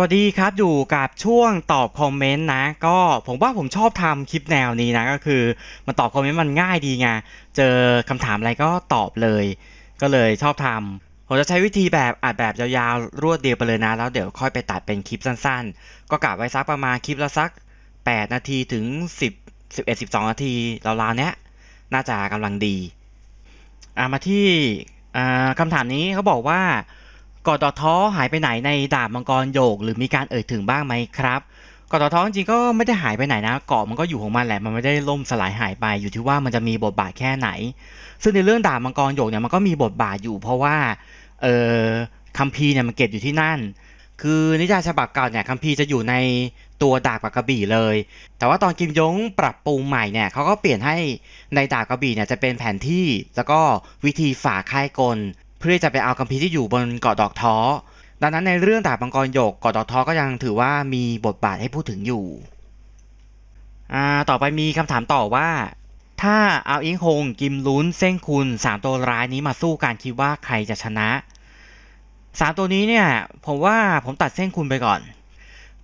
วัสดีครับ อยู่กับช่วงตอบคอมเมนต์นะ ก็ผมว่าผมชอบทำคลิปแนวนี้นะ ก็คือมันตอบคอมเมนต์มันง่ายดีไง เจอคำถามอะไรก็ตอบเลย ก็เลยชอบทำผมจะใช้วิธีแบบอัดแบบยาวๆ รวดเดียวไปเลยนะ แล้วเดี๋ยวค่อยไปตัดเป็นคลิปสั้นๆ ก็กะไว้สักประมาณคลิปละสัก 8 นาทีถึง 10 11 12 นาทีราวๆเนี้ยน่าจะกำลังดี อ่ามาที่คำถามนี้เขาบอกว่า กอดอท้อหายไปไหนในดาบมังกรโยก หรือมีการเอ่ยถึงบ้างไหมครับกอดอท้อจริงก็ไม่ได้หายไปไหนนะเกาะมันก็อยู่ของมันแหละมันไม่ได้ล่มสลายหายไปอยู่ที่ว่ามันจะมีบทบาทแค่ไหน ซึ่งในเรื่องดาบมังกรโยกเนี่ยมันก็มีบทบาทอยู่ เพราะว่าเออคัมภีร์เนี่ยมันเก็บอยู่ที่นั่น คือนิยายฉบับเก่าเนี่ยคัมภีร์จะอยู่ในตัวดาบกับกระบี่เลย แต่ว่าตอนกิมยงปรับปรุงใหม่เนี่ยเขาก็เปลี่ยนให้ในดาบกระบี่เนี่ยจะเป็นแผนที่ แล้วก็วิธีฝ่าค่ายกล เพื่อจะไปเอาคัมภีร์ที่อยู่บนเกาะดอกท้อ ดังนั้นในเรื่องดาบมังกรโยกเกาะดอกท้อก็ยังถือว่ามีบทบาทให้พูดถึงอยู่ อ่า ต่อไปมีคำถามต่อว่า ถ้าเอาอิงฮงกิมลุนเส้งคุณสามตัวร้ายนี้มาสู้กันคิดว่าใครจะชนะสามตัวนี้เนี่ยผมว่าผมตัดเส้นคุณไปก่อน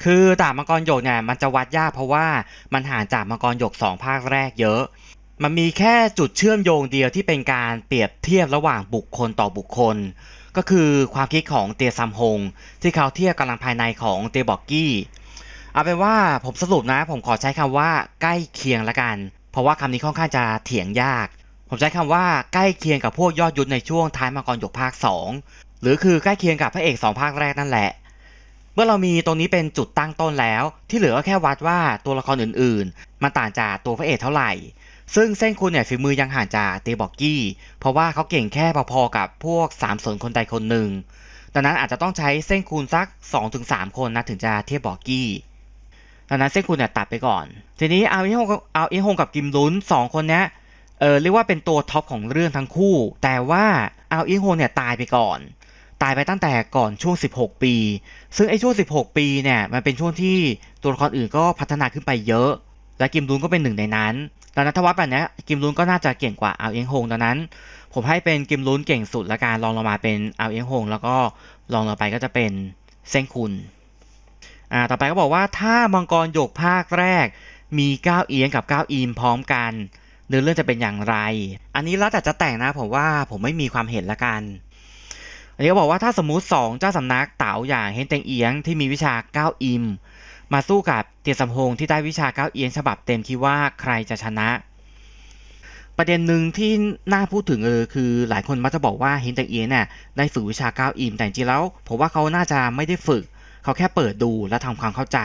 คือดาบมังกรโยกเนี่ยมันจะวัดยากเพราะว่ามันห่างจากมังกรโยกสองภาคแรกเยอะ มันมีแค่จุดเชื่อมโยงเดียวที่เป็นการเปรียบเทียบระหว่างบุคคลต่อบุคคล ก็คือความคิดของเตียซัมฮงที่เขาเทียบกำลังภายในของเตียบอกกี้เอาเป็นว่าผมสรุปนะ ผมขอใช้คำว่าใกล้เคียงละกัน เพราะว่าคำนี้ค่อนข้างจะเถียงยาก ผมใช้คำว่าใกล้เคียงกับพวกยอดยุทธในช่วงท้ายมังกรหยกภาค 2 หรือคือใกล้เคียงกับพระเอกสองภาคแรกนั่นแหละเมื่อเรามีตรงนี้เป็นจุดตั้งต้นแล้ว ที่เหลือก็แค่วัดว่าตัวละครอื่นๆ มันต่างจากตัวพระเอกเท่าไหร่ ซึ่งเส้นคุณเนี่ยฝีมือยังห่างจากเตบอกกี้ เพราะว่าเขาเก่งแค่พอๆกับพวกสามสนคนใดคนหนึ่ง ดังนั้นอาจจะต้องใช้เส้นคูณสัก 2-3 คนนะถึงจะเทียบบอกกี้ดังนั้นเส้นคูณเนี่ยตัดไปก่อน ทีนี้เอาอิฮงกับเอาอิฮงกับกิมลุนสองคนเนี้ยเออเรียกว่าเป็นตัวท็อปของเรื่องทั้งคู่ แต่ว่าเอาอิฮงเนี่ยตายไปก่อน ตายไปตั้งแต่ก่อนช่วง 16 ปี ซึ่งไอ้ช่วง 16 ปีเนี่ยมันเป็นช่วงที่ตัวละครอื่นก็พัฒนาขึ้นไปเยอะ และกิมลุนก็เป็นหนึ่งในนั้นดังนั้นถ้าวัดแบบนี้กิมลุนก็น่าจะเก่งกว่าเอาเอียงฮงดังนั้น ผมให้เป็นกิมลุนเก่งสุดละการลองลงมาเป็นเอาเอียงฮงแล้วก็ลองลงไปก็จะเป็นเส้นคุณอ่าต่อไปก็บอกว่าถ้ามังกรหยกภาคแรก มีก้าวเอียงกับก้าวอีมพร้อมกันเนื้อเรื่องจะเป็นอย่างไร อันนี้แล้วแต่จะแต่งนะผมว่าผมไม่มีความเห็นละกัน อันนี้ก็บอกว่าถ้าสมมุติสองเจ้าสำนักเต๋าอย่างเฮนเตงเอียงที่มีวิชาก้าวอิม มาสู้กับเตียสัมพงที่ได้วิชาเก้าเอียงฉบับเต็มคิดว่าใครจะชนะ ประเด็นหนึ่งที่น่าพูดถึงเออคือหลายคนมักจะบอกว่าเฮนเตงเอียเนี่ยได้ฝึกวิชาเก้าอิมแต่จริงๆแล้วผมว่าเขาน่าจะไม่ได้ฝึก เขาแค่เปิดดูและทำความเข้าใจ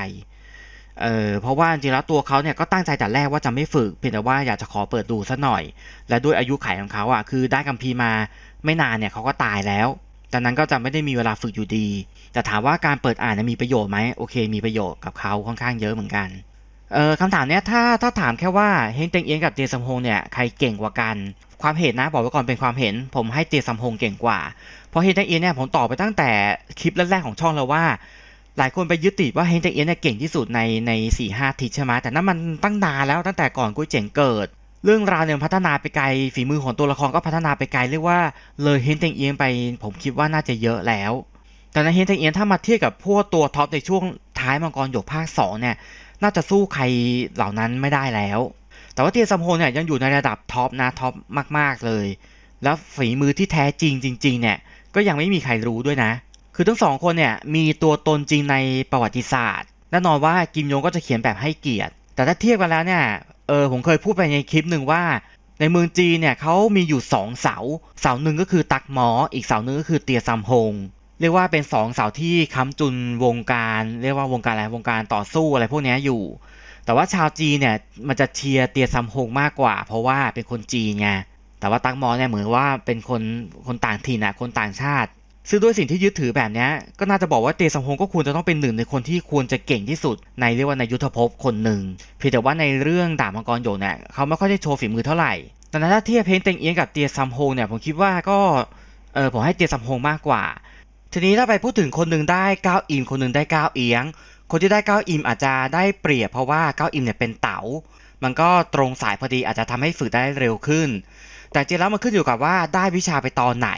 เออเพราะว่าจริงๆแล้วตัวเขาเนี่ยก็ตั้งใจแต่แรกว่าจะไม่ฝึกเพียงแต่ว่าอยากจะขอเปิดดูสักหน่อย และด้วยอายุขัยของเขาอะคือได้กัมพีมาไม่นานเนี่ยเขาก็ตายแล้ว ดังนั้นก็จะไม่ได้มีเวลาฝึกอยู่ดี แต่ถามว่าการเปิดอ่านมีประโยชน์ไหมโอเค มีประโยชน์กับเขาค่อนข้างเยอะเหมือนกันเออคำถามเนี้ยถ้าถ้าถามแค่ว่าเฮงเต็งเอียงกับเตียซัมฮงเนี่ยใครเก่งกว่ากัน ความเห็นนะบอกไว้ก่อนเป็นความเห็น ผมให้เตียซัมฮงเก่งกว่า เพราะเฮงเต็งเอียงเนี่ยผมตอบไปตั้งแต่คลิปแรกๆของช่องแล้วว่า หลายคนไปยึดติดว่าเฮงเต็งเอียงเนี่ยเก่งที่สุดในในสี่ห้าทิศใช่ไหมแต่นั่นมันตั้งนานแล้วตั้งแต่ก่อนกุ้ยเจ๋งเกิด เรื่องราวเนี่ยพัฒนาไปไกลฝีมือของตัวละครก็พัฒนาไปไกลเรียกว่าเลยเฮนเตงเอียงไป ผมคิดว่าน่าจะเยอะแล้ว แต่ในเฮนเตงเอียงถ้ามาเทียบกับพวกตัวท็อปในช่วงท้ายมังกรหยกภาค2เนี่ยน่าจะสู้ใครเหล่านั้นไม่ได้แล้ว แต่ว่าเตียซัมโฮเนี่ยยังอยู่ในระดับท็อปนะท็อปมาก ๆเลย แล้วฝีมือที่แท้จริงจริง ๆ เนี่ยก็ยังไม่มีใครรู้ด้วยนะ คือทั้งสองคนเนี่ยมีตัวตนจริงในประวัติศาสตร์แน่นอนว่ากิมยงก็จะเขียนแบบให้เกียรติ แต่ถ้าเทียบกันแล้วเนี่ย เออผมเคยพูดไปในคลิปหนึ่งว่า ในเมืองจีนเนี่ยเขามีอยู่สองเสา เสาหนึ่งก็คือตักหมอ อีกเสาหนึ่งก็คือเตียซัมฮงเรียกว่าเป็นสองเสาที่ค้ำจุนวงการ เรียกว่าวงการอะไรวงการต่อสู้อะไรพวกนี้อยู่ แต่ว่าชาวจีนเนี่ยมันจะเชียร์เตียซัมฮงมากกว่า เพราะว่าเป็นคนจีนไงแต่ว่าตักหมอเนี่ยเหมือนว่าเป็นคนคนต่างถิ่นอะคนต่างชาติ ซึ่งด้วยสิ่งที่ยึดถือแบบนี้ก็น่าจะบอกว่าเตซัมฮงก็ควรจะต้องเป็นหนึ่งในคนที่ควรจะเก่งที่สุด ในเรียกว่าในยุทธภพคนหนึ่งเพียงแต่ว่าในเรื่องดาบมังกรโยกเนี่ยเขาไม่ค่อยได้โชว์ฝีมือเท่าไหร่แต่ถ้าเทียบเพนเต็งเอียงกับเตียซัมฮงเนี่ยผมคิดว่าก็เออผมให้เตียซัมฮงมากกว่า ทีนี้ถ้าไปพูดถึงคนหนึ่งได้ก้าวอิมคนหนึ่งได้ก้าวเอียง คนที่ได้ก้าวอิมอาจจะได้เปรียบเพราะว่าก้าวอิมเนี่ยเป็นเต๋ามันก็ตรงสายพอดีอาจจะทำให้ฝึกได้เร็วขึ้น แต่จริงแล้วมันขึ้นอยู่กับว่าได้วิชาไปตอนไหน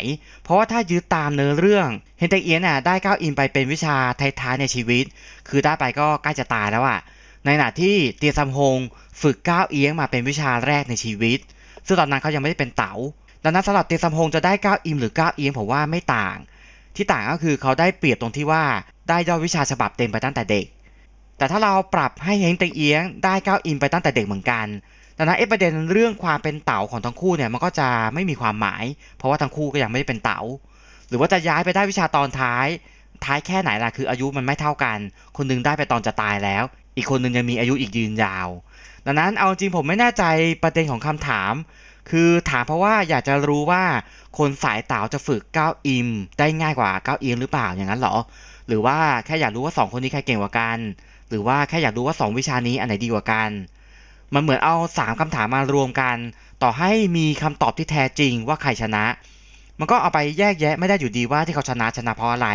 เพราะว่าถ้ายึดตามเนื้อเรื่องเฮนเตเอียนน่ะได้ก้าวอินไปเป็นวิชาท้ายๆในชีวิต คือได้ไปก็ใกล้จะตายแล้วอะในขณะที่เตียซัมฮงฝึกก้าวเอียงมาเป็นวิชาแรกในชีวิต ซึ่งตอนนั้นเขายังไม่ได้เป็นเต๋าดังนั้นสำหรับเตียซัมฮงจะได้ก้าวอิมหรือก้าวเอียงผมว่าไม่ต่าง ที่ต่างก็คือเขาได้เปรียบตรงที่ว่าได้ยอดวิชาฉบับเต็มไปตั้งแต่เด็ก แต่ถ้าเราปรับให้เฮงเตเอียงได้ก้าวอินไปตั้งแต่เด็กเหมือนกัน ดังนั้นไอ้ประเด็นเรื่องความเป็นเต๋าของทั้งคู่เนี่ยมันก็จะไม่มีความหมาย เพราะว่าทั้งคู่ก็ยังไม่ได้เป็นเต๋าหรือว่าจะย้ายไปได้วิชาตอนท้าย ท้ายแค่ไหนล่ะคืออายุมันไม่เท่ากัน คนหนึงได้ไปตอนจะตายแล้ว อีกคนหนึงยังมีอายุอีกยืนยาว ดังนั้นเอาจริงผมไม่แน่ใจประเด็นของคำถาม คือถามเพราะว่าอยากจะรู้ว่าคนสายเต๋าจะฝึกก้าวอิม ได้ง่ายกว่าก้าวเอียงหรือเปล่าอย่างนั้นเหรอ หรือว่าแค่อยากรู้ว่าสองคนนี้ใครเก่งกว่ากัน หรือว่าแค่อยากรู้ว่าสองวิชานี้อันไหนดีกว่ากัน มันเหมือนเอาสามคำถามมารวมกัน ต่อให้มีคำตอบที่แท้จริงว่าใครชนะ มันก็เอาไปแยกแยะไม่ได้อยู่ดีว่าที่เขาชนะชนะเพราะอะไร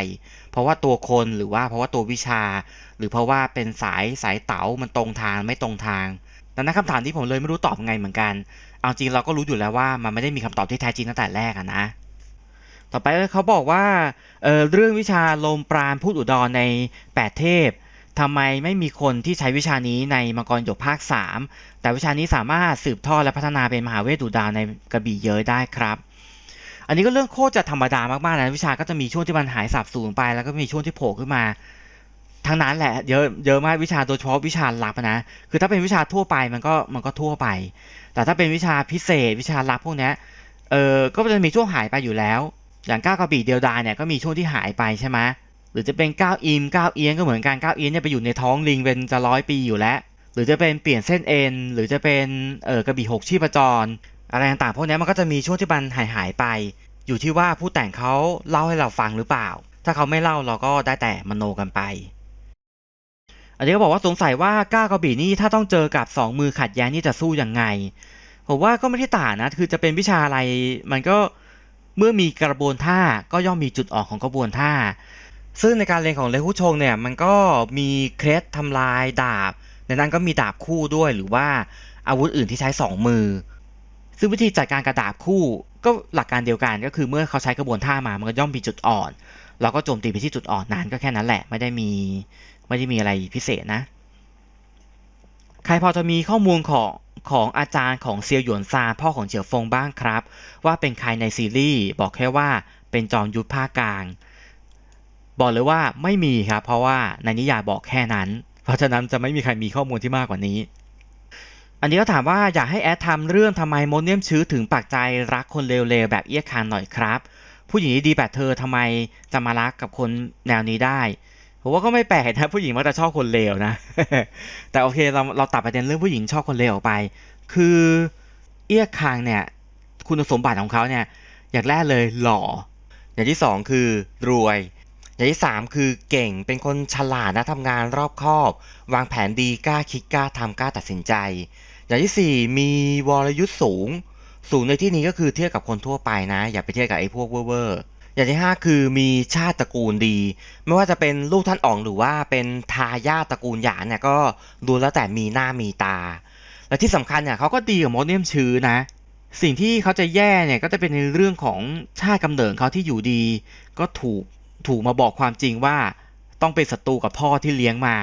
เพราะว่าตัวคนหรือว่าเพราะว่าตัววิชา หรือเพราะว่าเป็นสายสายเต๋ามันตรงทางไม่ตรงทางดังนั้นคำถามที่ผมเลยไม่รู้ตอบไงเหมือนกัน เอาจริงเราก็รู้อยู่แล้วว่ามันไม่ได้มีคำตอบที่แท้จริงตั้งแต่แรกอะนะ ต่อไปเขาบอกว่าเเรื่องวิชาลมปราณพูดอุดรในแปดเทพ ทำไมไม่มีคนที่ใช้วิชานี้ในมังกรหยกภาค 3 แต่วิชานี้สามารถสืบทอดและพัฒนาเป็นมหาเวทดุดาในกระบี่เย้ยได้ครับ อันนี้ก็เรื่องโคตรจะธรรมดามากๆนะวิชาก็จะมีช่วงที่มันหายสับสูญไป แล้วก็มีช่วงที่โผล่ขึ้นมาทั้งนั้นแหละเยอะเยอะมากวิชาโดยเฉพาะวิชาลับนะคือถ้าเป็นวิชาทั่วไปมันก็มันก็ทั่วไป แต่ถ้าเป็นวิชาพิเศษ วิชาลับพวกนี้เออก็จะมีช่วงหายไปอยู่แล้ว อย่างก้ากระบี่เดียวดายเนี่ยก็มีช่วงที่หายไปใช่ไหม หรือจะเป็นก้าวอิมก้าวเอียงก็เหมือนกันก้าวเอียงเนี่ยไปอยู่ในท้องลิงเป็นจะร้อยปีอยู่แล้ว หรือจะเป็นเปลี่ยนเส้นเอ็นหรือจะเป็นเออกระบี่หกชีพจร อะไรต่างๆพวกนี้มันก็จะมีช่วงที่มันหายหายไป อยู่ที่ว่าผู้แต่งเขาเล่าให้เราฟังหรือเปล่า ถ้าเขาไม่เล่าเราก็ได้แต่มโนกันไป อันนี้ก็บอกว่าสงสัยว่าก้าวกระบี่นี่ถ้าต้องเจอกับสองมือขัดแย้งนี่จะสู้ยังไงผมว่าก็ไม่ได้ต่างนะ คือจะเป็นวิชาอะไรมันก็เมื่อมีกระบวนท่าก็ย่อมมีจุดออนของกระบวนท่า ซึ่งในการเรียนของเลคุชงเนี่ยมันก็มีเคล็ดทำลายดาบ ในนั้นก็มีดาบคู่ด้วยหรือว่าอาวุธอื่นที่ใช้สองมือ ซึ่งวิธีจัดการกระดาบคู่ก็หลักการเดียวกันก็คือเมื่อเขาใช้กระบวนท่ามามันก็ย่อมมีจุดอ่อน เราก็โจมตีไปที่จุดอ่อนนั้นก็แค่นั้นแหละไม่ได้มีไม่ได้มีอะไรพิเศษนะ ใครพอจะมีข้อมูลของของอาจารย์ของเซียวหยวนซาพ่อของเจียวฟงบ้างครับ ว่าเป็นใครในซีรีส์บอกแค่ว่าเป็นจอมยุทธภาคกลาง บอกเลยว่าไม่มีครับ เพราะว่าในนิยายบอกแค่นั้น เพราะฉะนั้นจะไม่มีใครมีข้อมูลที่มากกว่านี้ อันนี้ก็ถามว่าอยากให้แอดทำเรื่องทำไมโมเนียมชื้อถึงปักใจรักคนเลวๆแบบเอี้ยคานหน่อยครับ ผู้หญิงดีแบบเธอทำไมจะมารักกับคนแนวนี้ได้ผมว่าก็ไม่แปลกนะผู้หญิงมักจะชอบคนเลวนะ แต่โอเคเราเราตัดประเด็นเรื่องผู้หญิงชอบคนเลวออกไป คือเอี้ยคางเนี่ย คุณสมบัติของเขาเนี่ย อย่างแรกเลยหล่อ อย่างที่สองคือรวย อย่างที่สามคือเก่งเป็นคนฉลาดนะทำงานรอบคอบ วางแผนดีกล้าคิดกล้าทำกล้าตัดสินใจ อย่างที่สี่มีวรยุทธ์สูง สูงในที่นี้ก็คือเทียบกับคนทั่วไปนะ อย่าไปเทียบกับไอ้พวกเว่อร์อย่างที่ห้าคือมีชาติตระกูลดี ไม่ว่าจะเป็นลูกท่านอ๋องหรือว่าเป็นทายาทตระกูลหยานเนี่ยก็ดูแล้วแต่มีหน้ามีตา และที่สำคัญเนี่ยเขาก็ดีกับโมเนียมชื้อนะ สิ่งที่เขาจะแย่เนี่ยก็จะเป็นในเรื่องของชาติกำเนิดเขาที่อยู่ดี ก็ถูก ถูกมาบอกความจริงว่าต้องเป็นศัตรูกับพ่อที่เลี้ยงมา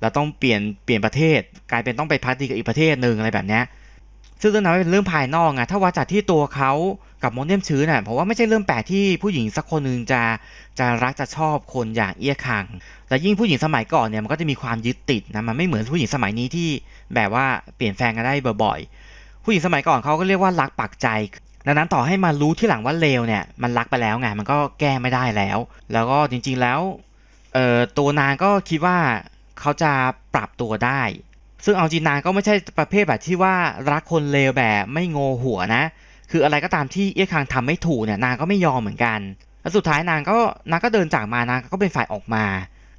แล้วต้องเปลี่ยนเปลี่ยนประเทศ กลายเป็นต้องไปพักดีกับอีกประเทศหนึ่งอะไรแบบนี้ซึ่งเรื่องนั้นเป็นเรื่องภายนอกไงถ้าวัดจากที่ตัวเขากับโมเนียมชื้อเนี่ยผมว่าไม่ใช่เรื่องแปลกที่ผู้หญิงสักคนหนึ่งจะจะรักจะชอบคนอย่างเอี้ยคังและยิ่งผู้หญิงสมัยก่อนเนี่ยมันก็จะมีความยึดติดนะมันไม่เหมือนผู้หญิงสมัยนี้ที่แบบว่าเปลี่ยนแฟนกันได้บ่อยๆผู้หญิงสมัยก่อนเขาก็เรียกว่ารักปักใจ ดังนั้นต่อให้มารู้ที่หลังว่าเลวเนี่ยมันรักไปแล้วไงมันก็แก้ไม่ได้แล้ว แล้วก็จริงๆแล้วเอ่อตัวนางก็คิดว่าเขาจะปรับตัวได้ ซึ่งเอาจริงนางก็ไม่ใช่ประเภทแบบที่ว่ารักคนเลวแบบไม่โงหัวนะ คืออะไรก็ตามที่เอี้ยคังทำไม่ถูกเนี่ยนางก็ไม่ยอมเหมือนกันแล้วสุดท้ายนางก็นางก็เดินจากมานางก็เป็นฝ่ายออกมา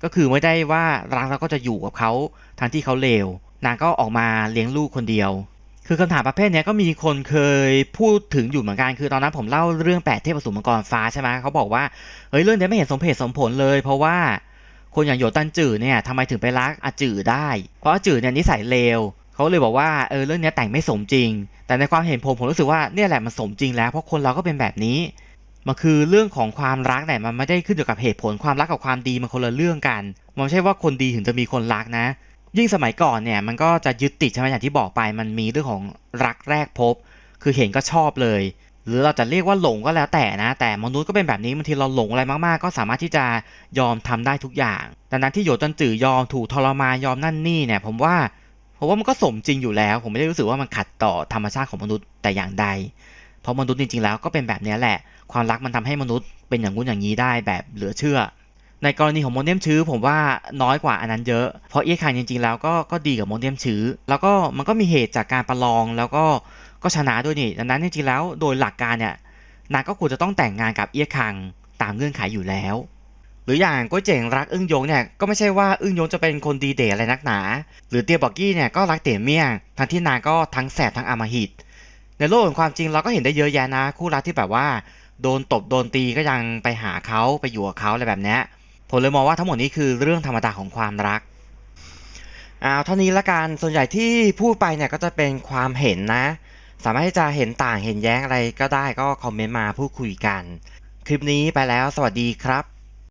ก็คือไม่ได้ว่ารักแล้วก็จะอยู่กับเขาทั้งที่เขาเลวนางก็ออกมาเลี้ยงลูกคนเดียว คือคำถามประเภทนี้ก็มีคนเคยพูดถึงอยู่เหมือนกัน คือตอนนั้นผมเล่าเรื่องแปดเทพอสูรมังกรฟ้าใช่ไหมเขาบอกว่าเฮ้ยเรื่องนี้ไม่เห็นสมเหตุสมผลเลย เพราะว่าคนอย่างโยตันจือเนี่ยทำไมถึงไปรักอาจือได้ เพราะอาจือเนี่ยนิสัยเลวเขาเลยบอกว่าเออเรื่องนี้แต่งไม่สมจริง แต่ในความเห็นผมผมรู้สึกว่าเนี่ยแหละมันสมจริงแล้ว เพราะคนเราก็เป็นแบบนี้มันคือเรื่องของความรักเนี่ยมันไม่ได้ขึ้นอยู่กับเหตุผลความรักกับความดีมันคนละเรื่องกัน มันไม่ใช่ว่าคนดีถึงจะมีคนรักนะ ยิ่งสมัยก่อนเนี่ยมันก็จะยึดติดใช่ไหมอย่างที่บอกไป มันมีเรื่องของรักแรกพบ คือเห็นก็ชอบเลย หรือเราจะเรียกว่าหลงก็แล้วแต่นะ แต่มนุษย์ก็เป็นแบบนี้บางทีเราหลงอะไรมากๆ ก็สามารถที่จะยอมทำได้ทุกอย่าง ดังนั้นที่โยจันจือยอมถูกทรมานยอมนั่นนี่เนี่ย ผมว่าผมว่ามันก็สมจริงอยู่แล้ว ผมไม่ได้รู้สึกว่ามันขัดต่อธรรมชาติของมนุษย์แต่อย่างใด เพราะมนุษย์จริงๆแล้วก็เป็นแบบนี้แหละ ความรักมันทำให้มนุษย์เป็นอย่างงู้นอย่างนี้ได้แบบเหลือเชื่อ ในกรณีของโมเดมชื้อผมว่าน้อยกว่าอันนั้นเยอะ เพราะเอียคังจริงๆแล้วก็ก็ดีกับโมเดมชื้อ แล้วก็มันก็มีเหตุจากการประลองแล้วก็ก็ชนะด้วยนี่ดังนั้นจริงๆแล้วโดยหลักการเนี่ยนางก็ควรจะต้องแต่งงานกับเอียคังตามเงื่อนไขอยู่แล้ว หรืออย่างก้วยเจ๋งรักอึ้งยงเนี่ยก็ไม่ใช่ว่าอึ้งยงจะเป็นคนดีเดอะไรนักหนา หรือเตียบอกกี้เนี่ยก็รักเตี่ยเมี่ยงทั้งที่นางก็ทั้งแสบทั้งอำมหิต ในโลกของความจริงเราก็เห็นได้เยอะแยะนะ คู่รักที่แบบว่า โดนตบโดนตีก็ยังไปหาเขาไปอยู่กับเขาอะไรแบบนี้ ผมเลยมองว่าทั้งหมดนี้คือเรื่องธรรมดาของความรักเอาเท่านี้ละกันส่วนใหญ่ที่พูดไปเนี่ยก็จะเป็นความเห็นนะ สามารถที่จะเห็นต่างเห็นแย้งอะไรก็ได้ก็คอมเมนต์มาพูดคุยกัน คลิปนี้ไปแล้วสวัสดีครับ